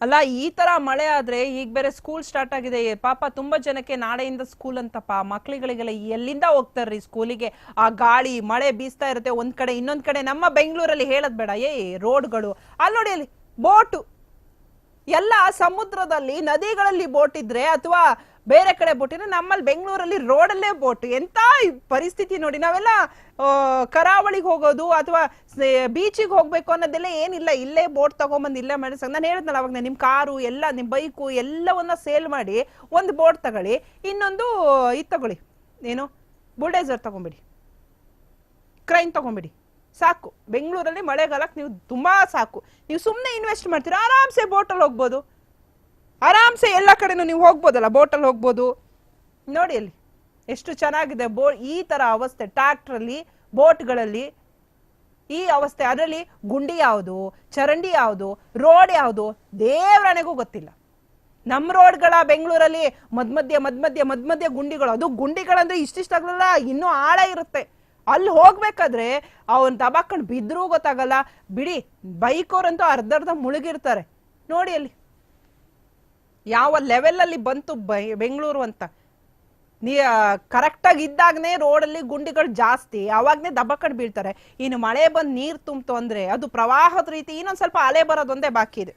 ಅಲ್ಲ, ಈ ತರ ಮಳೆ ಆದ್ರೆ ಈಗ ಬೇರೆ ಸ್ಕೂಲ್ ಸ್ಟಾರ್ಟ್ ಆಗಿದೆ. ಪಾಪ ತುಂಬಾ ಜನಕ್ಕೆ ನಾಳೆಯಿಂದ ಸ್ಕೂಲ್ ಅಂತಪ್ಪ. ಮಕ್ಳುಗಳಿಗೆಲ್ಲ ಎಲ್ಲಿಂದ ಹೋಗ್ತಾರ್ರಿ ಸ್ಕೂಲಿಗೆ ಆ ಗಾಳಿ, ಮಳೆ ಬೀಸ್ತಾ ಇರುತ್ತೆ. ಒಂದ್ ಕಡೆ, ಇನ್ನೊಂದ್ ಕಡೆ ನಮ್ಮ ಬೆಂಗಳೂರಲ್ಲಿ ಹೇಳದ್ ಬೇಡ. ಏ, ರೋಡ್ಗಳು. ಅಲ್ಲಿ ನೋಡಿ, ಅಲ್ಲಿ ಬೋಟು. ಎಲ್ಲ ಸಮುದ್ರದಲ್ಲಿ, ನದಿಗಳಲ್ಲಿ ಬೋಟ್ ಇದ್ರೆ ಅಥವಾ ಬೇರೆ ಕಡೆ ಬೋಟ್ ನಮ್ಮಲ್ಲಿ ಬೆಂಗಳೂರಲ್ಲಿ ರೋಡಲ್ಲೇ ಬೋಟ್ ಎಂತ ಪರಿಸ್ಥಿತಿ ನೋಡಿ, ನಾವೆಲ್ಲ ಕರಾವಳಿಗೆ ಹೋಗೋದು ಅಥವಾ ಬೀಚಿಗೆ ಹೋಗ್ಬೇಕು ಅನ್ನೋದೆಲ್ಲ ಏನಿಲ್ಲ. ಇಲ್ಲೇ ಬೋಟ್ ತಗೊಂಬಂದು ಇಲ್ಲೇ ಮಾಡಿ ನಾನು ಹೇಳಿದ್ನಲ್ಲ ಅವಾಗ ನಿಮ್ ಕಾರು, ಎಲ್ಲ ನಿಮ್ ಬೈಕು ಎಲ್ಲವನ್ನ ಸೇಲ್ ಮಾಡಿ ಒಂದು ಬೋಟ್ ತಗೊಳ್ಳಿ, ಇನ್ನೊಂದು, ಇದು ತಗೊಳ್ಳಿ. ಏನು? ಬುಲ್ಡೇಸರ್ ತಗೊಂಬಿಡಿ. ಕ್ರೈನ್ ತಗೊಂಬಿಡಿ. ಸಾಕು. ಬೆಂಗಳೂರಲ್ಲಿ ಮಳೆಗಾಲಕ್ಕೆ ನೀವು ತುಂಬಾ ಸಾಕು. ನೀವು ಸುಮ್ಮನೆ ಇನ್ವೆಸ್ಟ್ ಮಾಡ್ತೀರಾ, ಆರಾಮ್ಸೆ ಬೋಟಲ್ಲಿ ಹೋಗ್ಬೋದು. ಆರಾಮ್ಸೆ ಎಲ್ಲ ಕಡೆನೂ ನೀವು ಹೋಗ್ಬೋದಲ್ಲ ಬೋಟಲ್ಲಿ ಹೋಗ್ಬೋದು. ನೋಡಿ ಅಲ್ಲಿ, ಎಷ್ಟು ಚೆನ್ನಾಗಿದೆ ಬೋ, ಈ ಥರ ಅವಸ್ಥೆ ಟ್ರ್ಯಾಕ್ಟ್ರಲ್ಲಿ ಬೋಟ್ಗಳಲ್ಲಿ ಈ ಅವಸ್ಥೆ ಅದರಲ್ಲಿ ಗುಂಡಿ ಯಾವುದು, ಚರಂಡಿ ಯಾವುದು ರೋಡ್ ಯಾವುದು ದೇವ್ರನೆಗೂ ಗೊತ್ತಿಲ್ಲ. ನಮ್ಮ ರೋಡ್ಗಳ ಬೆಂಗಳೂರಲ್ಲಿ ಮಧ್ಯ ಮಧ್ಯ ಮಧ್ಯ ಗುಂಡಿಗಳು, ಅದು ಗುಂಡಿಗಳಂದ್ರೆ ಇಷ್ಟಿಷ್ಟಾಗಲ್ಲ ಇನ್ನೂ ಆಳ ಇರುತ್ತೆ. ಅಲ್ಲಿ ಹೋಗ್ಬೇಕಾದ್ರೆ ಅವನ್ ದಬಾಕೊಂಡು ಬಿದ್ದರೂ ಗೊತ್ತಾಗಲ್ಲ. ಬಿಡಿ, ಬೈಕೋರಂತೂ ಅರ್ಧ ಅರ್ಧ ಮುಳುಗಿರ್ತಾರೆ. ನೋಡಿ ಅಲ್ಲಿ. ಯಾವ ಲೆವೆಲಲ್ಲಿ ಬಂತು ಬೆಂಗಳೂರು ಅಂತ? ನೀ ಕರೆಕ್ಟಾಗಿ ಇದ್ದಾಗನೇ ರೋಡಲ್ಲಿ ಗುಂಡಿಗಳು ಜಾಸ್ತಿ ಅವಾಗನೇ ದಬ್ಬಕಡ್ ಬೀಳ್ತಾರೆ. ಇನ್ನು ಮಳೆ ಬಂದು ನೀರು ತುಂಬ್ತು ಅಂದ್ರೆ ಅದು ಪ್ರವಾಹದ ರೀತಿ ಇನ್ನೊಂದು ಸ್ವಲ್ಪ ಅಲೆ ಬರೋದೊಂದೇ ಬಾಕಿ ಇದೆ.